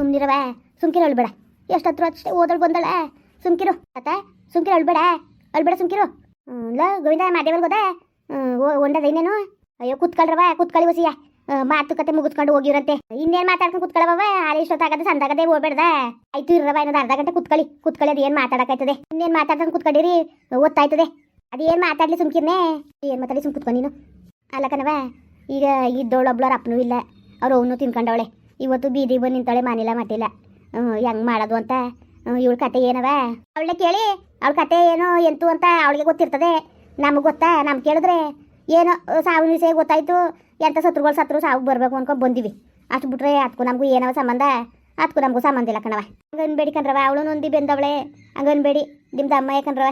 ಸುಮ್ನಿರವ ಸುಮ್ಕಿರು ಅಳ್ಬೇಡ. ಎಷ್ಟತ್ರ ಅಷ್ಟೇ ಓದಳು ಬಂದಳ. ಸುಮ್ಕಿರು. ಅತ್ತ ಸುಮ್ಕಿರು ಅಳ್ಬೇಡ. ಅಳ್ಬೇಡ ಸುಮ್ಕಿರು. ಹ್ಮ್, ಲ ಗೋವಿಂದ ಮಾದೇವಲ್ ಹೋದ ಒಂಡದ ಇನ್ನೇನು? ಅಯ್ಯೋ ಕುತ್ಕೊಳ್ರವ ಕುತ್ಕೊಳ್ಳಿ ಹೊಸಿಯ ಮಾತುಕತೆ ಮುಗಿಸ್ಕೊಂಡು ಹೋಗಿರಂತೆ ಇನ್ನೇನು ಮಾತಾಡ್ಕೊಂಡು ಕುತ್ಕೊಳ್ಳವ ಅಲ್ಲಿ ಇಷ್ಟೊತ್ತಾಗದೆ ಸಂದಾಗದೆ ಹೋಗ್ಬೇಡ್ದ ಆಯ್ತು ಇರ್ರವ ಇನ್ನೊಂದು ಅರ್ಧ ಗಂಟೆ ಕುತ್ಕೊಳ್ಳಿ ಕುತ್ಕೊಳ್ಳಿ ಅದೇನ್ ಮಾತಾಡಕಾಯ್ತದೆ ಇನ್ನೇನ್ ಮಾತಾಡ್ಕೊಂಡು ಕುತ್ಕೊಂಡಿರಿ? ಓದ್ತಾಯ್ತದೆ. ಅದೇನ್ ಮಾತಾಡ್ಲಿ ಸುಮ್ಕಿರ್ನೆ? ಏನ್ ಮಾತಾಡಿ ಸುಮ್ ಕುತ್ಕೊ ನೀನು? ಅಲ್ಲ ಕಣವ ಈಗ ಇದ್ದವಳೊಬ್ಳವ್ರ ಅಪ್ಪನೂ ಇಲ್ಲ. ಅವ್ರು ಅವನು ತಿನ್ಕೊಂಡವಳೆ. ಇವತ್ತು ಬೀದಿ ಬಂದು ನಿಂತಾಳೆ ಮನೆಲ್ಲ ಮಟ್ಟಿಲ್ಲ. ಹೆಂಗ್ ಮಾಡೋದು ಅಂತ? ಇವಳ ಕತೆ ಏನವ? ಅವಳನ್ನ ಕೇಳಿ, ಅವಳ ಕತೆ ಏನು, ಎಂತು ಅಂತ ಅವಳಿಗೆ ಗೊತ್ತಿರ್ತದೆ. ನಮಗೆ ಗೊತ್ತಾ? ನಮ್ಗೆ ಕೇಳಿದ್ರೆ, ಏನೋ ಸಾವಿನ ವಿಷಯ ಗೊತ್ತಾಯ್ತು. ಎಂಥ ಸತ್ರುಗಳು ಸತ್ರು ಸಾವು ಬರಬೇಕು ಅನ್ಕೊಂಡು ಬಂದಿವಿ. ಅಷ್ಟು ಬಿಟ್ರೆ ಅದಕ್ಕೂ ನಮಗೂ ಏನವ ಸಂಬಂಧ? ಅದಕ್ಕೂ ನಮಗೂ ಸಂಬಂಧ ಇಲ್ಲ ಕಣವ ಹಂಗೆ ಅನ್ಬೇಡಿ ಕಣ್ರವ ಅವಳು ನೊಂದಿ ಬೆಂದವಳೆ. ಹಂಗೆ ಅನ್ಬೇಡಿ ನಿಮ್ದು ಅಮ್ಮ ಯಾಕಂದ್ರವ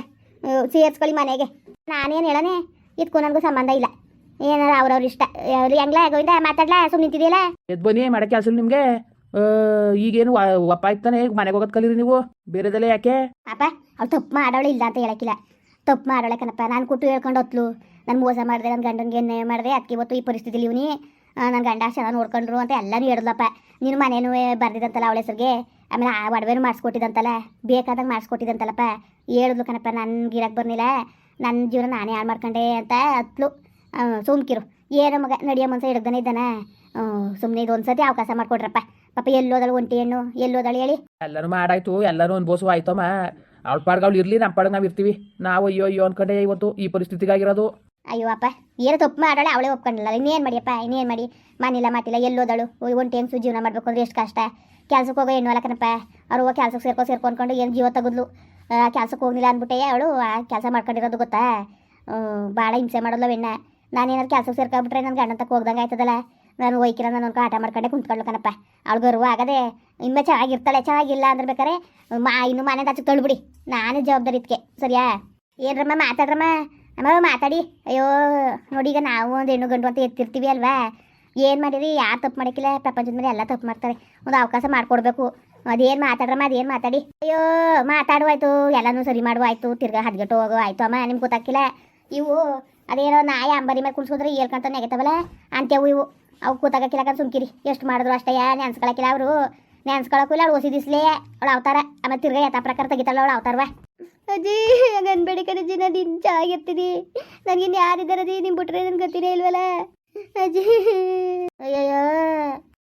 ಸೇರ್ಸ್ಕೊಳ್ಳಿ ಮನೆಗೆ. ನಾನೇನು ಹೇಳನೆ? ಇದಕ್ಕೂ ನನಗೂ ಸಂಬಂಧ ಇಲ್ಲ. ಏನಾರ ಅವ್ರವ್ರ ಇಷ್ಟ ಹೆಂಗ್ಲ ಗೋವಿಂದ ಮಾತಾಡ್ಲಾ ಸುಮ್ಮನೆ ನಿಂತಿದೆಯಲ್ಲ? ಎದ್ ಬನ್ನಿ ಮಾಡಕ್ಕೆ ಕೆಲಸ ನಿಮಗೆ. ಈಗೇನು ಅಪ್ಪ ಒಪ್ಪ ಆಯ್ತಾನೆ ಮನೆಗೆ ಹೋಗೋದು ಕಲೀರಿ ನೀವು. ಬೇರೆದೆಲ್ಲ ಯಾಕೆ? ಅಪ್ಪ ಅವ್ಳು ತಪ್ಪು ಮಾಡೋಳು ಇಲ್ಲ ಅಂತ ಹೇಳಕ್ಕಿಲ್ಲ. ತಪ್ಪು ಮಾಡೋಳೆ ಕಣಪ್ಪ ನಾನು ಕೊಟ್ಟು ಹೇಳ್ಕೊಂಡು ಹೊತ್ಲು. ನಾನು ಮೋಸ ಮಾಡಿದೆ ನನ್ನ ಗಂಡನಿಗೆ ಏನು ಮಾಡಿದೆ ಅದಕ್ಕೆ ಇವತ್ತು ಈ ಪರಿಸ್ಥಿತಿಲಿ ಇವನಿ. ನನ್ನ ಗಂಡ ಚೆನ್ನಾಗಿ ನೋಡ್ಕೊಂಡ್ರು ಅಂತ ಎಲ್ಲನೂ ಹೇಳಿದ್ಲಪ್ಪ. ನೀನು ಮನೇನು ಬರ್ದಿದಂತಲ್ಲ ಅವಳ ಹೆಸರಿಗೆ? ಆಮೇಲೆ ಆ ಒಡವೆನೂ ಮಾಡಿಸ್ಕೊಟ್ಟಿದಂತಲ್ಲ ಬೇಕಾದಂಗೆ ಮಾಡಿಸ್ಕೊಟ್ಟಿದಂತಲ್ಲಪ್ಪ ಹೇಳಿದ್ಲು ಕಣಪ್ಪ ನನ್ಗೆ ಇರಕ್ಕೆ ಬರ್ನಿಲ್ಲ ನನ್ನ ಜೀವನ ನಾನೇ ಹಾಳು ಮಾಡ್ಕೊಂಡೆ ಅಂತ ಹತ್ಲು ಸುಮ್ಕಿರು ಏನೋ ಮಗ ನಡಿಯೋ ಮನ್ಸ ಹಿಡ್ದಾನೆ ಇದ್ದಾನ. ಸುಮ್ಮನೆ ಇದು ಒಂದ್ಸತಿ ಅವಕಾಶ ಮಾಡಿಕೊಡ್ರಪ್ಪ ಪಾಪ ಎಲ್ಲೋದಳು ಒಂಟಿ ಹೆಣ್ಣು? ಎಲ್ಲೋದಳು ಹೇಳಿ? ಎಲ್ಲರೂ ಮಾಡಾಯ್ತು ಎಲ್ಲರೂ ಅನ್ಬೋಸು ಆಯ್ತಮ್ಮ ಅವ್ಳ ಪಾಡ್ಗೆ ಅವ್ಳು ಇರಲಿ ನಮ್ಮ ಪಾಡ್ಗೆ ನಾವು ಇರ್ತೀವಿ. ನಾವು ಅಯ್ಯೋ ಅಯ್ಯೋ ಅನ್ಕೊಂಡೆ ಇವತ್ತು ಈ ಪರಿಸ್ಥಿತಿಗಾಗಿರೋದು. ಅಯ್ಯೋ ಅಪ್ಪ ಏನೋ ತಪ್ಪು ಮಾಡಾಳೆ ಅವಳೇ ಒಪ್ಕೊಂಡಿಲ್ಲ. ಇನ್ನೇನು ಮಾಡಿಯಪ್ಪ ಇನ್ನೇನು ಮಾಡಿ? ಮನಿಲ್ಲ ಮಾತಿಲ್ಲ ಎಲ್ಲೋದಳು ಒಂಟಿ ಹೆಂಗ್ಸು ಜೀವನ ಮಾಡ್ಬೇಕು ಅಂದ್ರೆ ಎಷ್ಟು ಕಷ್ಟ. ಕೆಲ್ಸಕ್ಕೆ ಹೋಗೋ ಹೆಣ್ಣು ಅಲ್ಲಕನಪ್ಪ ಅವ್ರು ಹೋಗಿ ಕೆಲ್ಸಕ್ಕೆ ಸೇರ್ಕೊ ಸೇರ್ಕೊಂಡ್ಕೊಂಡು ಏನು ಜೀವ ತೆಗೆದ್ಲು. ಕೆಲ್ಸಕ್ಕೆ ಹೋಗ್ಲಿಲ್ಲ ಅಂದ್ಬಿಟ್ಟೆ ಅವಳು ಆ ಕೆಲಸ ಮಾಡ್ಕೊಂಡಿರೋದು ಗೊತ್ತಾ? ಭಾಳ ಹಿಂಸೆ ಮಾಡೋಲ್ಲ ಹೆಣ್ಣ ನಾನೇನಾದ್ರು ಕೆಲಸ ಸೇರ್ಕೊಬಿಟ್ರೆ ನನ್ನ ಗಂಡನ ತಕ್ಕ ಹೋಗ್ದಂಗೆ ಆಯ್ತದಲ್ಲ? ನಾನು ಒಯ್ಕಿರ ನಾನು ಆಟ ಮಾಡ್ಕೊಂಡೆ ಕುಂತ್ಕೊಳ್ಳು ಕಣಪ್ಪ. ಅವಳು ಗರ್ವ ಆಗದೆ ಇನ್ಮೇಲೆ ಚೆನ್ನಾಗಿರ್ತಾಳೆ, ಚೆನ್ನಾಗಿಲ್ಲ ಅಂದ್ರೆ ಬೇಕಾರೆ ಮಾ, ಇನ್ನು ಮನೆ ಹಚ್ಚಿ ತಳ್ಬಿಡಿ. ನಾನೇ ಜವಾಬ್ದಾರಿ ಇದಕ್ಕೆ ಸರಿಯಾ? ಏನ್ರಮ್ಮ, ಮಾತಾಡ್ರಮ್ಮ? ಅಮ್ಮ, ಮಾತಾಡಿ. ಅಯ್ಯೋ, ನೋಡಿ ಈಗ ನಾವು ಒಂದು ಹೆಣ್ಣು ಗಂಡು ಅಂತ ಎತ್ತಿರ್ತೀವಿ ಅಲ್ವಾ? ಏನು ಮಾಡಿರಿ ಯಾರು ತಪ್ಪು ಮಾಡೋಕ್ಕಿಲ್ಲ? ಪ್ರಪಂಚದ ಮೇಲೆ ಎಲ್ಲ ತಪ್ಪು ಮಾಡ್ತಾರೆ. ಒಂದು ಅವಕಾಶ ಮಾಡಿಕೊಡ್ಬೇಕು. ಅದೇನು ಮಾತಾಡ್ರಮ್ಮ, ಅದೇನು ಮಾತಾಡಿ. ಅಯ್ಯೋ ಮಾತಾಡುವಾಯ್ತು ಎಲ್ಲನೂ ಸರಿ ಮಾಡುವಾಯ್ತು ತಿರ್ಗಾ ಹದ್ಗೆಟ್ಟು ಹೋಗೋ, ಆಯ್ತು. ಅಮ್ಮ, ನಿಮ್ಗೆ ಗೊತ್ತಾಕಿಲ್ಲ ಇವು ಅದೇನೋ ನಾಯಿ ಅಂಬರಿ ಮೇಲೆ ಕುಣಿಸಿದ್ರೆ ಹೇಳ್ಕೊಂತ ನೆಗೆತವಲ್ಲ? ಅಂತ್ಯವು ಇವು. ಅವು ಕೂತಾಕಿಲ್ಲ ಸುಮ್ಕಿರಿ. ಎಷ್ಟು ಮಾಡಿದ್ರು ಅಷ್ಟೇ ನೆನ್ಸ್ಕೊಳಕಿಲ್ಲ ಅವರು. ನೆನ್ಸ್ಕೊಳಕ್ಕೂ ಇಲ್ಲ ಅವಳು ಓಸಿದಿಸ್ಲೇ ಅವಳು ಅವತಾರ. ಆಮೇಲೆ ತಿರ್ಗಾ ಯಥಾ ಪ್ರಕಾರ ತೆಗಿತಾಳ ಅವಳು ಅವತಾರವ. ಅಜ್ಜಿ ಹಂಗೆ ಅನ್ಬೇಡಿ ಕಣಜ್ಜಿ ನಾನು ನಿನ್ನ ಚೆನ್ನಾಗಿರ್ತೀನಿ ನನಗಿನ್ನು ಯಾರಿದ್ದಾರದಿ ನಿಮ್ಮ ಬಿಟ್ರೆ ನನ್ಗೆ ಗೊತ್ತಿನೇ ಇಲ್ವಲ್ಲ? ಅಜ್ಜಿ ಅಯ್ಯೋ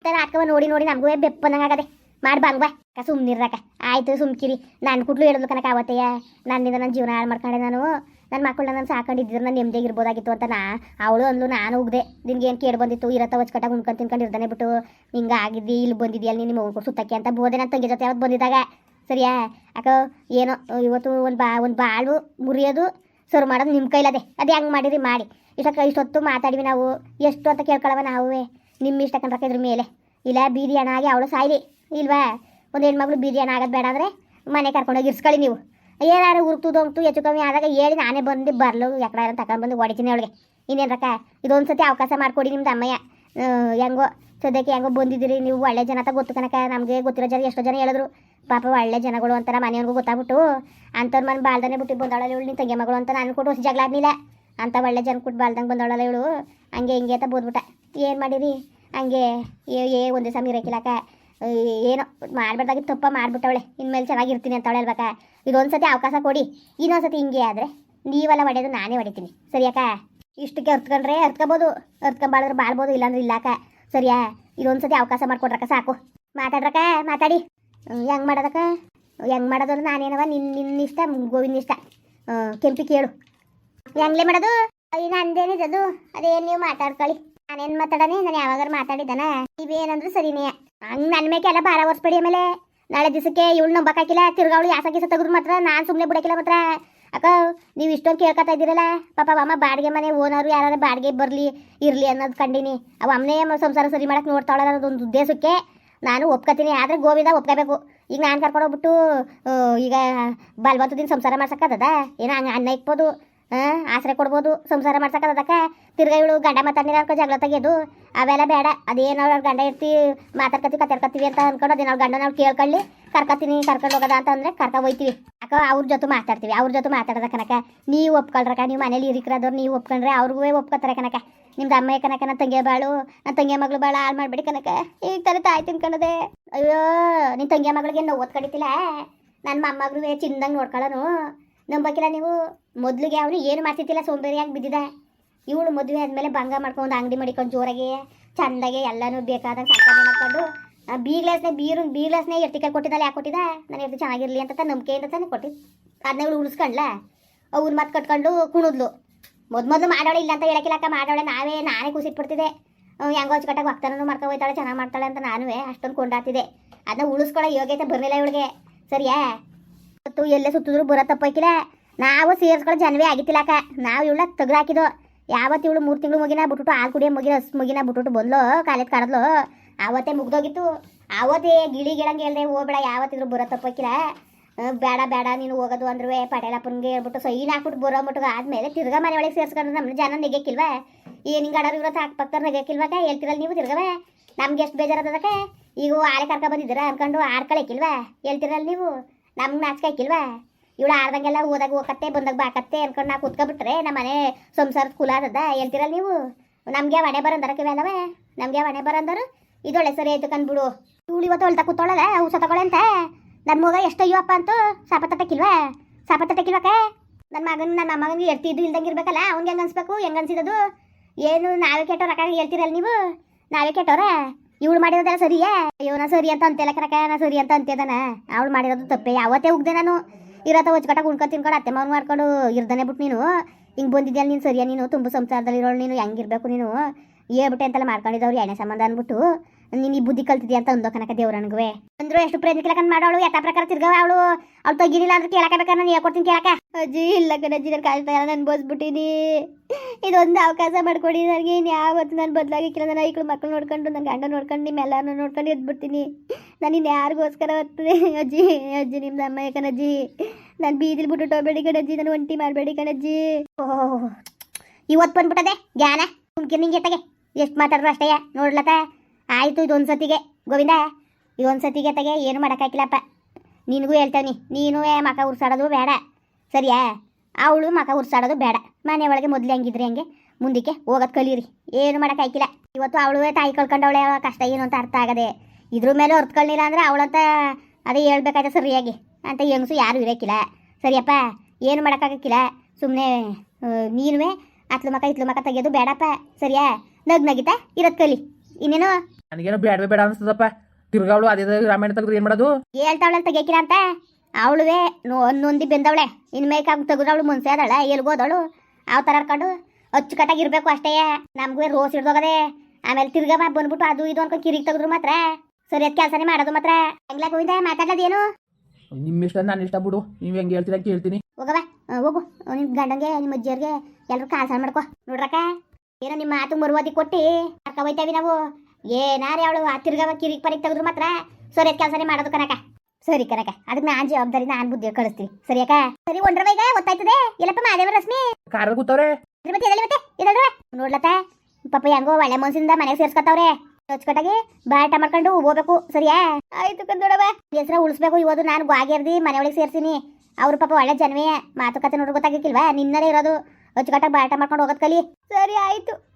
ತರ ಹಾಕವ ನೋಡಿ ನೋಡಿ ನಮಗೂ ಬೆಪ್ಪನಂಗಾಗದೆ ಮಾಡಿ ಬಂಗ್ ಬಾ ಅಕ್ಕ ಸುಮ್ಮನಿರ್ರಕ್ಕ ಆಯ್ತು ಸುಮ್ಕಿರಿ. ನಾನು ಕುಟ್ಲು ಹೇಳಿದ್ಲು ಕನಕ ಅವತ್ತೆಯ ನನ್ನಿಂದ ನನ್ನ ಜೀವನ ಹಾಳು ಮಾಡ್ಕೊಂಡೆ ನಾನು. ನನ್ನ ಮಕ್ಕಳನ್ನ ನಾನು ಸಾಕೊಂಡಿದ್ದಿದ್ರೆ ನಾನು ನೆಮ್ಮದಿಯಾಗಿ ಇರ್ಬೋದಾಗಿತ್ತು ಅಂತ ನಾ ಅವಳು ಅಂದ್ಲು, ನಾನು ಉಗ್ದೆ. ನಿನ್ಗೆ ಏನು ಕೇಳಿ ಬಂದಿತ್ತು? ಇರತ್ತ ಹೊಚ್ಕಟ್ಟಾಗ ಉಣ್ಕೊಂಡು ತಿನ್ಕೊಂಡು ಇರ್ದಾನೆ ಬಿಟ್ಟು. ಹಿಂಗೆ ಆಗಿದ್ದಿ, ಇಲ್ಲಿ ಬಂದಿದ್ಯಲ್ಲ ನಿಮ್ಮ ಮಗು ಸುತ್ತಕ್ಕೆ ಅಂತ ಬೋದೆ ನನ್ನ ತಂಗಿ ಜೊತೆ ಯಾವತ್ತು ಬಂದಿದ್ದಾಗ. ಸರಿಯಾ? ಅಕ್ಕ, ಏನೋ, ಇವತ್ತು ಒಂದು ಬಾ ಒಂದು ಬಾಳು ಮುರಿಯೋದು ಸರ್ವ್ ಮಾಡೋದು ನಿಮ್ಮ ಕೈಲದೆ. ಅದು ಹೆಂಗೆ ಮಾಡಿರಿ? ಮಾಡಿ. ಇಷ್ಟಕ್ಕೆ ಇಷ್ಟೊತ್ತು ಮಾತಾಡಿವಿ ನಾವು. ಎಷ್ಟು ಅಂತ ಕೇಳ್ಕೊಳವ ನಾವೇ. ನಿಮ್ಮ ಇಷ್ಟ ಕಂಡ್ರಕ್ಕ ಇದ್ರ ಮೇಲೆ. ಇಲ್ಲ, ಬೀದಿ ಹಣ ಆಗಿ ಅವಳು ಸಾಯ್ಲಿ. ಇಲ್ವಾ? ಒಂದು ಹೆಣ್ಮಗಳು ಬೀದಿ ಹಣ ಆಗೋದು ಬೇಡ ಅಂದರೆ ಮನೆ ಕರ್ಕೊಂಡೋಗಿ ಇರ್ಸ್ಕೊಳ್ಳಿ ನೀವು. ಏನಾರು ಉರುಕ್ತು ಹೋಗ್ತು ಹೆಚ್ಚು ಕಮ್ಮಿ ಆದಾಗ ಹೇಳಿ ನಾನೇ ಬಂದು ಬರ್ಲು ಯಾಕಡೆ ತಗೊಂಡ್ಬಂದು ಹೊಡಿತೀನಿ ಅವಳಿಗೆ. ಇನ್ನೇನು ರಕ್ಕ? ಇದೊಂದು ಸತಿ ಅವಕಾಶ ಮಾಡಿಕೊಡಿ ನಿಮ್ದು ಅಮ್ಮಯ್ಯ. ಹೆಂಗೋ ಸದ್ಯಕ್ಕೆ ಹೆಂಗೋ ಬಂದಿದ್ದೀರಿ, ನೀವು ಒಳ್ಳೆ ಜನ ಅಂತ ಗೊತ್ತು ಕನಕ ನಮಗೆ ಗೊತ್ತಿರೋ ಜನ ಎಷ್ಟೋ ಜನ ಹೇಳಿದ್ರು, ಪಾಪ ಒಳ್ಳೆ ಜನಗಳು ಅಂತಾರೆ ಮನೆಯವ್ರಿಗೂ ಗೊತ್ತಾಗ್ಬಿಟ್ಟು ಅಂಥವ್ರು ಮನೆ ಬಾಳ್ದಾನೆ ಬಿಟ್ಟು ಬಂದವಳಲ್ಲ ಇವಳು ನಿನ್ನ ತಂಗಿ ಅಂತ ನಾನು ಕೊಟ್ಟು ಹೊಸ ಜಗಳ ಆದ್ನಿಲ್ಲ ಅಂತ ಒಳ್ಳೆ ಜನ ಕೊಟ್ಟು ಬಾಳ್ದಂಗೆ ಬಂದವಳಲ್ಲ ಇವಳು, ಹಂಗೆ ಹಿಂಗೆ ಅಂತ ಬೋದ್ಬಿಟ್ಟ. ಏನು ಮಾಡಿರಿ? ಹಂಗೆ ಏ ಒಂದೇ ಸಮಯ ಏನು ಏನೋ ಮಾಡ್ಬಾರ್ದಾಗಿ ತಪ್ಪ ಮಾಡಿಬಿಟ್ಟವಳೆ. ಇನ್ಮೇಲೆ ಚೆನ್ನಾಗಿರ್ತೀನಿ ಅಂತವಳೆ ಅಲ್ಬೇಕ ಇದೊಂದು ಸತಿ ಅವಕಾಶ ಕೊಡಿ ಇನ್ನೊಂದ್ಸತಿ ಹಿಂಗೆ ಆದರೆ ನೀವೆಲ್ಲ ಹೊಡೆಯೋದು ನಾನೇ ಹೊಡಿತೀನಿ ಸರಿಯಾಕ ಇಷ್ಟಕ್ಕೆ ಅರ್ತ್ಕೊಂಡ್ರೆ ಅರ್ತ್ಕೊಬೋದು ಅರ್ತ್ಕೊಂಬಾಳಿದ್ರೆ ಬಾಳ್ಬೋದು, ಇಲ್ಲಾಂದ್ರೆ ಇಲ್ಲಾಕ ಸರಿಯಾ? ಇದೊಂದು ಸತಿ ಅವಕಾಶ ಮಾಡ್ಕೊಡ್ರಕ್ಕ ಸಾಕು. ಮಾತಾಡ್ರಕ್ಕ, ಮಾತಾಡಿ. ಹೆಂಗೆ ಮಾಡೋದಕ್ಕ? ಹೆಂಗೆ ಮಾಡೋದು ಅಂದ್ರೆ ನಾನೇನವ ನಿನ್ನ ನಿನ್ನ ಇಷ್ಟ ಗೋವಿಂದ ಇಷ್ಟ ಕೆಂಪಿ ಕೇಳು. ಹೆಂಗ್ಲೆ ಮಾಡೋದು? ಅದು ಅದೇನು ನೀವು ಮಾತಾಡ್ಕೊಳ್ಳಿ. ನಾನೇನು ಮಾತಾಡನೆ ನಾನು ಯಾವಾಗಾರು ಮಾತಾಡಿದ್ದಾನ? ನೀವೇನಂದ್ರೆ ಸರಿನೇ. ಹಂಗೆ ನನ್ನ ಮೇಲೆ ಎಲ್ಲ ಭಾರ ಹೊರ್ಸ್ಬೇಡಿ ಆಮೇಲೆ. ನಾಳೆ ದಿವಸಕ್ಕೆ ಇವಳು ನಂಬಕ್ಕಾಕಿಲ್ಲ ತಿರ್ಗಾವಳು ಯಾಸ ಗೀಸ ತೆಗೆದ್ರು ಮಾತ್ರ ನಾನು ಸುಮ್ಮನೆ ಬಿಡಕ್ಕಿಲ್ಲ ಮಾತ್ರ. ಅಕ್ಕ, ನೀವು ಇಷ್ಟೊಂದು ಕೇಳ್ಕೊತಾ ಇದ್ದೀರಲ್ಲ? ಪಾಪ ಅಮ್ಮ ಬಾಡಿಗೆ ಮನೆ ಓನರು ಯಾರು ಬಾಡಿಗೆ ಬರಲಿ, ಇರಲಿ ಅನ್ನೋದು ಕಂಡೀನಿ. ಅವ ಅಮ್ಮನೇ ಸಂಸಾರ ಸರಿ ಮಾಡಕ್ಕೆ ನೋಡ್ತಾಳೆ ಅನ್ನೋದೊಂದು ಉದ್ದೇಶಕ್ಕೆ ನಾನು ಒಪ್ಕೋತೀನಿ. ಆದರೆ ಗೋವಿಂದ ಒಪ್ಕೋಬೇಕು. ಈಗ ನಾನು ಕರ್ಕೊಂಡೋಗ್ಬಿಟ್ಟು ಈಗ ಬಲ್ವಂತ ದಿನ ಸಂಸಾರ ಮಾಡ್ಸಕ್ಕದ ಏನೋ ಹಂಗೆ ಅನ್ನ ಇಕ್ಬೋದು. ಆಸರೆ ಕೊಡ್ಬೋದು, ಸಂಸಾರ ಮಾಡ್ಸಕ್ಕದಕ್ಕ ತಿರ್ಗಾ ಇವಳು ಗಂಡ ಮಾತಾಡಿರ ಜಗಳ ತೆಗೆದು. ಅವೆಲ್ಲ ಬೇಡ, ಅದೇನೋ ಅವ್ರ ಗಂಡ ಇರ್ತಿ ಮಾತಾಡ್ಕತ್ತಿ ಕತ್ತಿರ್ಕತ್ತೀವಿ ಅಂತ ಅನ್ಕೊಂಡು ಅದೇ ಅವ್ರ ಗಂಡ ನಾವು ಕೇಳ್ಕೊಳ್ಳಿ. ಕರ್ಕತ್ತೀನಿ, ಕರ್ಕೊಂಡು ಹೋಗೋದ ಅಂತ ಅಂದ್ರೆ ಕರ್ಕ ಹೋಯ್ತೀವಿ. ಅಕ್ಕ ಅವ್ರ ಜೊತೆ ಮಾತಾಡ್ತೀವಿ, ಅವ್ರ ಜೊತೆ ಮಾತಾಡದ ಕನಕ. ನೀವು ಒಪ್ಕೊಳ್ರಕ್ಕ ನೀವು ಮನೇಲಿ ಇರಿಕ್ರದವ್ರು ನೀವು ಒಪ್ಕೊಂಡ್ರೆ ಅವ್ರಿಗೂ ಒಪ್ಕೋತಾರೆ ಕನಕ. ನಿಮ್ದು ಅಮ್ಮ ಕನಕ ನನ್ನ ತಂಗಿಯ ಬಾಳು ನನ್ನ ತಂಗಿಯ ಮಗಳು ಬಾಳ ಹಾಳು ಮಾಡ್ಬೇಡಿ ಕನಕ. ಈಗ ತರ ತಾಯಿ ತಿನ್ಕೊಂಡದೆ ಅಯ್ಯೋ ನಿನ್ನ ತಂಗಿಯ ಮಗಳಿಗೆ ನೋವು ಓದ್ ಕಡಿತಿಲ್ಲ ನನ್ನ ಮೊಮ್ಮಗಳು ಚಿಂದಂಗೆ ನೋಡ್ಕೊಳ್ಳೋನು ನಂಬಕಿಲ್ಲ ನೀವು ಮೊದಲಿಗೆ ಅವನು ಏನು ಮಾಡ್ತಿದ್ದಿಲ್ಲ ಸೋಂಬೇರಿಯಾಗಿ ಬಿದ್ದಿದೆ. ಇವಳು ಮದುವೆ ಆದಮೇಲೆ ಭಂಗ ಮಾಡ್ಕೊಂಡು ಅಂಗಡಿ ಮಾಡಿಕೊಂಡು ಜೋರಾಗಿ ಚಂದಾಗೆ ಎಲ್ಲನೂ ಬೇಕಾದಂಗೆ ಸಂಪಾದನೆ ಮಾಡ್ಕೊಂಡು ಬೀಗ್ಲಾಸ್ನೇ ಬೀರು ಬೀಗ್ಲಾಸ್ನೇ ಎರ್ತಿಕಾಯಿ ಕೊಟ್ಟಿದ್ದಲ್ಲ ಯಾಕೆ ಕೊಟ್ಟಿದ್ದ? ನಾನು ಎರ್ತಿ ಚೆನ್ನಾಗಿರಲಿ ಅಂತ ನಂಬಿಕೆಯಿಂದ ತಾನೇ ಕೊಟ್ಟಿದ್ದು ಅದನ್ನ ಇವಳು ಉಳಿಸ್ಕೊಂಡ್ಲ. ಅವ್ರು ಮತ್ತೆ ಕಟ್ಕೊಂಡು ಕುಣಿದ್ಲು. ಮೊದ್ ಮೊದಲು ಮಾಡೋಳೆ ಇಲ್ಲ ಅಂತ ಹೇಳಕ್ಕಿಲ್ಲಕ್ಕ ಮಾಡೋಳೆ. ನಾವೇ, ನಾನೇ ಖುಷಿಪಡ್ತಿದ್ದೆ ಹೆಂಗೋ ಅಚ್ಚುಕಟ್ಟಾಗಿ ಹೋಗ್ತಾನೂ ಮಾಡ್ಕೊ ಹೋಯ್ತಾಳೆ, ಚೆನ್ನಾಗಿ ಮಾಡ್ತಾಳೆ ಅಂತ ನಾನು ಅಷ್ಟೊಂದು ಕೊಂಡಾತಿದ್ದೆ ಅದನ್ನ ಉಳಿಸ್ಕೊಳ್ಳೋ ಯೋಗ್ಯತೆ ಬರಲಿಲ್ಲ ಇವಳಿಗೆ. ಸರಿಯಾ? ಇವತ್ತು ಎಲ್ಲೇ ಸುತ್ತಿದ್ರು ಬರೋ ತಪ್ಪಾಕಿಲ್ಲ ನಾವು ಸೇರಿಸ್ಕೊಳ್ಳೋ ಜನವೇ ಆಗಿತ್ತಿಲ್ಲಕ್ಕ ನಾವು ಇವಳ ತೆಗ್ದು ಹಾಕಿದ್ದು. ಯಾವತ್ತು ಇವಳು ಮೂರು ತಿಂಗಳು ಮುಗಿನ ಬಿಟ್ಬಿಟ್ಟು ಹಾಲು ಕುಡಿಯೋ ಮುಗಿನ ಹಸ್ ಮುಗಿನ ಬಿಟ್ಬಿಟ್ಟು ಬಂದ್ಲು, ಕಾಲೇಜ್ ಕಡದ್ಲು ಆವತ್ತೇ ಮುಗ್ದೋಗಿತ್ತು. ಆವತ್ತೇ ಗಿಳಿ ಗಿಳಂಗೆ ಹೇಳ್ದೆ ಹೋಗ್ಬೇಡ ಯಾವತ್ತಿದ್ರು ಬರೋ ತಪ್ಪಾಕಿಲ್ಲ ಬೇಡ ಬೇಡ, ನೀನು ಹೋಗೋದು ಅಂದ್ರೆ ಪಟೇಲಪ್ಪನಿಗೆ ಹೇಳ್ಬಿಟ್ಟು ಸೈನ್ ಹಾಕ್ಬಿಟ್ಟು ಬರೋ ಮಟ್ಟಿಗೆ ಆದ್ಮೇಲೆ ತಿರ್ಗಾ ಮನೆ ಒಳಗೆ ಸೇರ್ಸ್ಕೊಂಡ್ರೆ ನಮ್ಮ ಜನ ನೆಗೆಕ್ಕಿಲ್ವಾ ಏನು ಹಿಂಗೆ ಆಡೋರು ಹಾಕಿ ಪಕ್ಕ ನೆಗೆಕ್ಕಿಲ್ವಾಗ ಹೇಳ್ತಿರಲ್ಲ ನೀವು ತಿರ್ಗವೇ? ನಮ್ಗೆ ಎಷ್ಟು ಬೇಜಾರದಕ್ಕೆ ಈಗ ಆಳೆ ಕರ್ಕ ಬಂದಿದ್ದೀರಾ ಅನ್ಕೊಂಡು ಆಡ್ಕೊಳಕ್ಕಿಲ್ವಾ ಹೇಳ್ತಿರಲ್ಲ ನೀವು? ನಮ್ಗೆ ನಾಚ್ಕಾಕಿಲ್ವಾ? ಇವಳು ಆಡ್ದಂಗೆಲ್ಲ ಹೋದಾಗ ಹೋಗತ್ತೆ ಬಂದಾಗ ಬಾಕತ್ತೆ ಅನ್ಕೊಂಡು ನಾ ಕೂತ್ಕೊಬಿಟ್ರೆ ನಮ್ಮ ಮನೆ ಸಂಸಾರದ ಕುಲ ಅದ ಹೇಳ್ತಿರಲ್ಲ ನೀವು? ನಮಗೆ ಒಣೆ ಬರಂದರ ಕಿವೇನವೇ ನಮಗೆ ಒಣೆ ಬರಂದರು ಇದೊಳ್ಳೆ ಸರಿ ಆಯ್ತು ಕಂದ್ಬಿಡು ಇವತ್ತು ಹೊಲ್ತಾ ಕೂತೋಳಲ್ಲ ಔಷಧ ತಗೊಳ್ಳೆ ಅಂತ? ನನ್ನ ಮಗ ಎಷ್ಟು ಅಪ್ಪ ಅಂತೂ ಸಾಪ ತಟ್ಟಕ್ಕಿಲ್ವಾ ಸಾಪ ತಟ್ಟಕ್ಕಿಲ್ವಕ್ಕ ನನ್ನ ಮಗನ ನನ್ನ ಮಗನಿಗೆ ಎರ್ತಿದ್ದು ಇಲ್ದಂಗೆ ಇರ್ಬೇಕಲ್ಲ, ಅವ್ನಿಗೆ ಹೆಂಗೆ ಅನ್ಸ್ಬೇಕು? ಹೆಂಗೆ ಅನ್ಸಿದದು? ಏನು ನಾವೇ ಕೆಟ್ಟವ್ರ ಅಕ್ಕ ಹೇಳ್ತಿರಲ್ಲ ನೀವು? ನಾವೇ ಕೆಟ್ಟವ್ರ ಇವಳು ಮಾಡಿರೋದೆಲ್ಲ ಸರಿಯೇ? ಅಯ್ಯೋ ಸರಿ ಅಂತ ಅಂತೆಲ್ಲ ಕರಕ ನಾ ಸರಿ ಅಂತ ಅಂತಿದಾನ ಅವಳು ಮಾಡಿರೋದು ತಪ್ಪೆ, ಯಾವತ್ತೇ ಉಗ್ದೆ ನಾನು. ಇರತ್ತ ಹೊಚ್ಕಟ್ಟಾಗ ಉಣ್ಕೊಂಡು ತಿನ್ಕೊಂಡು ಅತ್ತೆ, ಮಾವನ್ ಮಾಡ್ಕೊಂಡು ಇರ್ದನೆ ಬಿಟ್ಟು ನೀನು. ಹಿಂಗೆ ಬಂದಿದ್ಯಲ್ಲ ನೀನು, ಸರಿಯಾ ನೀನು? ತುಂಬ ಸಂಸಾರದಲ್ಲಿ ಇರೋಳು ನೀನು, ಹೆಂಗಿರ್ಬೇಕು ನೀನು? ಹೇಳ್ಬಿಟ್ಟೆ ಅಂತೆಲ್ಲ ಮಾಡ್ಕೊಂಡಿದ್ದವ್ರು ಎಣ್ಣೆ ಸಂಬಂಧ ಅಂದ್ಬಿಟ್ಟು. ನೀನು ಬುದ್ಧಿ ಕಲ್ತಿದ್ಯಾ ಅಂತ ಅಂದೋ ಕನಕ ದೇವ್ರ ನನಗುವೆ ಅಂದ್ರು ಎಷ್ಟು ಪ್ರಯತ್ನ ಕೇಳಕಂತ ಮಾಡೋಳು, ಯಥಾ ಪ್ರಕಾರ ತಿರ್ಗವ ಅವಳು. ಅವ್ಳು ತೆಗಿಲಿಲ್ಲ ಅಂದ್ರೆ ಕೇಳಕ ಬೇಕಾದ್ರೆ ನಾನು ಹೇಳ್ಕೊಡ್ತೀನಿ ಕೇಳಕ ಅಜ್ಜಿ, ಇಲ್ಲ ಕಣಜ್ಜಿ, ನಾನು ಕಾಯ್ತಾ ಇಲ್ಲ ನಾನು ಬೋಸ್ಬಿಟ್ಟಿನಿ ಇದೊಂದು ಅವಕಾಶ ಮಾಡ್ಕೊಡಿ ನನಗೆ ಇನ್ನು ಯಾವತ್ತು ನಾನು ಬದಲಾಗಿಕ್ಕಿಲ್ಲ ನಾನು ಐಕ್ಳು ಮಕ್ಳು ನೋಡ್ಕೊಂಡು ನನ್ನ ಗಂಡ ನೋಡ್ಕೊಂಡು ನಿಮ್ಮೆಲ್ಲನೂ ನೋಡ್ಕೊಂಡು ಎದ್ಬಿಡ್ತೀನಿ ನಾನು ಇನ್ನು ಯಾರಿಗೋಸ್ಕರ ಬರ್ತದೆ ಅಜ್ಜಿ ಅಜ್ಜಿ, ನಿಮ್ದು ಅಮ್ಮ ಕಣಜ್ಜಿ. ನಾನು ಬೀದಿಲ್ ಬಿಟ್ಟು ಹೋಗ್ಬೇಡಿ ಕಣಜ್ಜಿ, ನಾನು ಒಂಟಿ ಮಾಡಬೇಡಿ ಕಣಜ್ಜಿ. ಓಹೋ ಇವತ್ತು ಬಂದ್ಬಿಟ್ಟದೆ ಜ್ಞಾನ. ನಿಂಗೆ ತಗೆ ಎಷ್ಟು ಮಾತಾಡ್ರು ಅಷ್ಟೇ, ನೋಡ್ಲತ್ತ? ಆಯಿತು, ಇದೊಂದು ಸತಿಗೆ. ಗೋವಿಂದ, ಇದೊಂದು ಸತಿಗೆ ತೆಗೆ, ಏನು ಮಾಡೋಕ್ಕಾಗಿಲ್ಲಪ್ಪ ನಿನಗೂ ಹೇಳ್ತೇನೆ ನೀನು ಮಕ ಉರ್ಸಾಡೋದು ಬೇಡ. ಸರಿಯಾ? ಅವಳು ಮಕ ಉರ್ಸಾಡೋದು ಬೇಡ. ಮನೆ ಒಳಗೆ ಮೊದಲು ಹೆಂಗಿದ್ರಿ ಹಂಗೆ? ಮುಂದಕ್ಕೆ ಹೋಗೋದು ಕಲೀರಿ. ಏನು ಮಾಡೋಕ್ಕಾಗಿಲ್ಲ ಇವತ್ತು ಅವಳು ತಾಯಿ ಕಳ್ಕೊಂಡವಳೆ ಕಷ್ಟ ಏನು ಅಂತ ಅರ್ಥ ಆಗದೆ. ಇದ್ರ ಮೇಲೆ ಹೊರ್ತ್ಕೊಳ್ಳಿಲ್ಲ ಅಂದ್ರೆ ಅವಳಂತ ಅದೇ ಹೇಳ್ಬೇಕಾಯ್ತು ಸರಿಯಾಗಿ ಅಂತ ಹೆಂಗಸು ಯಾರು ಇರೋಕ್ಕಿಲ್ಲ ಸರಿಯಪ್ಪ, ಏನು ಮಾಡೋಕ್ಕಾಗಕ್ಕಿಲ್ಲ ಸುಮ್ಮನೆ ನೀನು ಅತ್ಲು ಮಕ, ಇತ್ಲು ಮಕ ತೆಗೆಯೋದು ಬೇಡಪ್ಪ. ಸರಿಯಾ? ನಗ್ ನಗಿತಾ ಇರೋದು ಕಲಿ. ಇನ್ನೇನು? ನನಗೇನೋ ಬೇಡವೇ ಬೇಡ ಅನಿಸ್ತದಪ್ಪ. ತಿರ್ಗಾವಳು ಅದೇ ರಾಮಾಯಣ ತೆಗೆದು ಏನು ಮಾಡೋದು? ಹೇಳ್ತಾವಳೆ ತೆಗಿಯಕ್ಕಿಲ್ಲ ಅಂತ? ಅವಳುವೆ ನೊಂದಿ ಬೆಂದವಳೆ. ಇನ್ಮೇಕಾಗ ತೆಗೆದವಳು ಮುನ್ಸೆ ಅದಳ ಎಲ್ಗೋದವಳು ಅವ್ ಥರ ಅಚ್ಚು ಅಚ್ಚುಕಟ್ಟಾಗಿ ಇರಬೇಕು ಅಷ್ಟೇ. ನಮಗೂ ರೋಸ್ ಹಿಡ್ದೋಗದೆ. ಆಮೇಲೆ ತಿರ್ಗಾ ಬಂದ್ಬಿಟ್ಟು ಅದು ಇದು ಅನ್ಕೊಂಡು ಕಿರಿಗ್ ತೆಗೆದ್ರು ಮಾತ್ರ. ಸರಿಯಾದ ಕೆಲಸನೇ ಮಾಡೋದು ಮಾತ್ರ. ಹೆಂಗ್ಲಾಗ ಹೋಗಿದ್ದೆ ಮಾತಾಡೋದೇನು ನಿಮ್ಮ ಇಷ್ಟ ನಾನು ಇಷ್ಟ ಬಿಡು. ನೀವು ಹೆಂಗೆ ಹೇಳ್ತೀರಾ ಕೇಳ್ತೀನಿ. ಹೋಗವ ಹೋಗು. ನಿಮ್ಮ ಗಂಡಂಗೆ ನಿಮ್ಮ ಅಜ್ಜಿಯರ್ಗೆ ಎಲ್ಲರೂ ಕಾಸ ಮಾಡ್ಕೋ. ನೋಡ್ರಕ್ಕ? ಏನೋ ನಿಮ್ಮ ಮಾತು ಮರುವಾದಿ ಕೊಟ್ಟಿ. ಕರ್ಕ ಹೋಯ್ತೇವಿ ನಾವು. ಏನಾರೇ ಅವಳು ತಿರ್ಗವ ಕಿರಿಕ್ ಪರಿಗೆ ತೆಗೆದ್ರು ಮಾತ್ರ ಸರಿಯಾದ ಕೆಲಸನೇ ಮಾಡೋದು ಕನಕ. ಸರಿ ಕನಕ ಅದಕ್ಕೆ ನಾನು ಜವಾಬ್ದಾರಿ ನಾನು ಬುದ್ಧಿ ಕಳಿಸ್ತೀನಿ. ಸರಿಯಾಕ ಸರಿ ಒಂಡ್ರವ ಈಗ ಗೊತ್ತಾಯ್ತದೆ. ಎಲ್ಲಪ್ಪ ಮಾದೇವ ರಶ್ಮಿ? ಕಾರ್ ಕೂತವ್ರೆ? ಮತ್ತೆ ಇದೆಲ್ಲ ಮತ್ತೆ? ಇದಲ್ರ ನೋಡ್ಲತ್ತ? ಪಾಪ ಹೆಂಗೋ ಒಳ್ಳೆ ಮನ್ಸಿಂದ ಮನೆಗೆ ಸೇರ್ಸ್ಕೊತಾವ್ರೆ. ಹೊಚ್ಕೊಟ್ಟಾಗಿ ಬಾಟ ಮಾಡ್ಕೊಂಡು ಹೋಗ್ಬೇಕು ಸರಿಯಾ? ಆಯ್ತು ಕಂದೋಡವ. ಹೆಸರ ಉಳಿಸ್ಬೇಕು ಇವತ್ತು ನಾನು ಗಾಗಿರ್ದಿ ಮನೆಯೊಳಗೆ ಸೇರ್ಸಿನಿ. ಅವ್ರು ಪಾಪ ಒಳ್ಳೆ ಜನವೇ. ಮಾತುಕತೆ ನೋಡ್ರಿ ಗೊತ್ತಾಗಿಕ್ಕಿಲ್ವಾ ನಿನ್ನದೇ ಇರೋದು. ಹೊಚ್ಕೊಟ್ಟಾಗ ಬಾಟ ಮಾಡ್ಕೊಂಡು ಹೋಗೋದ್ ಕಲಿ. ಸರಿ ಆಯ್ತು.